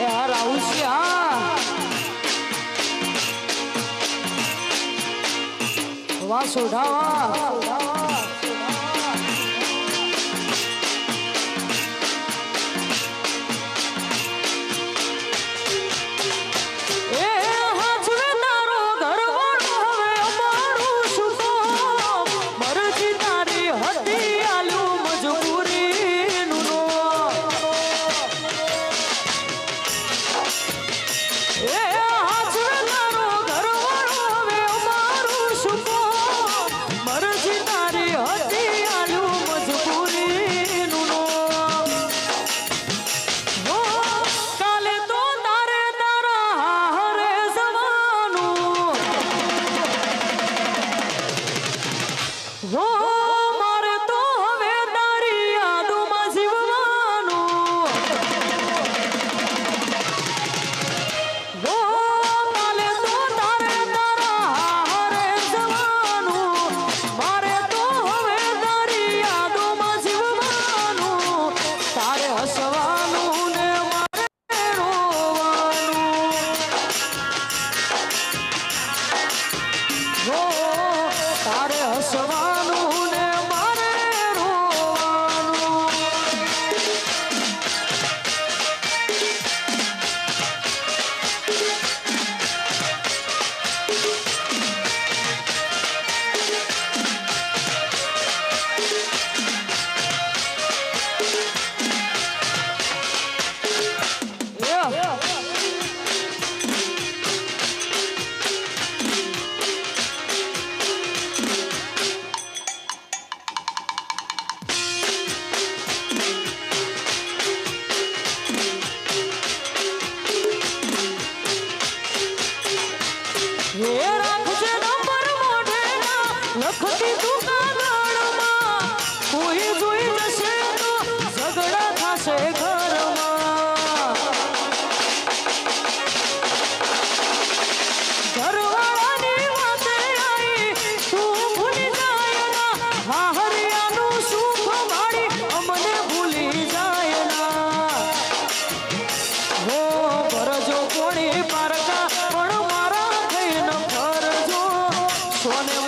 એ Running.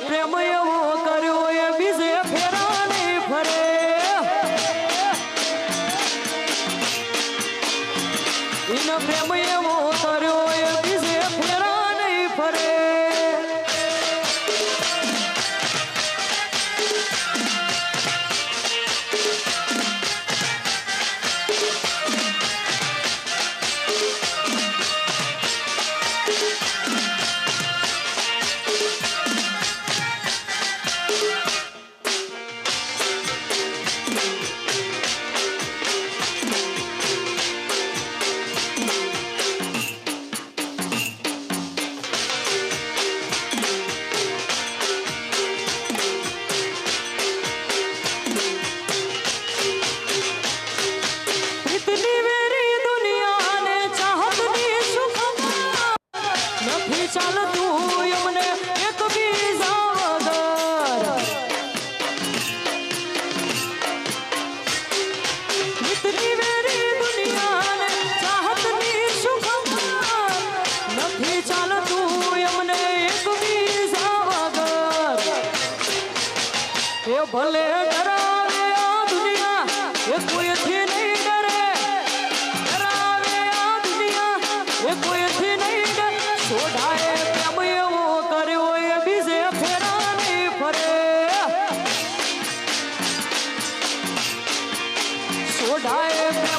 problema eu ચાલતું અમને એક બીજા વગર મિત્રી વેરી દુનિયાને ચાહતની શું ખબર? નથી ચાલતું અમને એક બીજા વગર એ ભલે ડરા i time.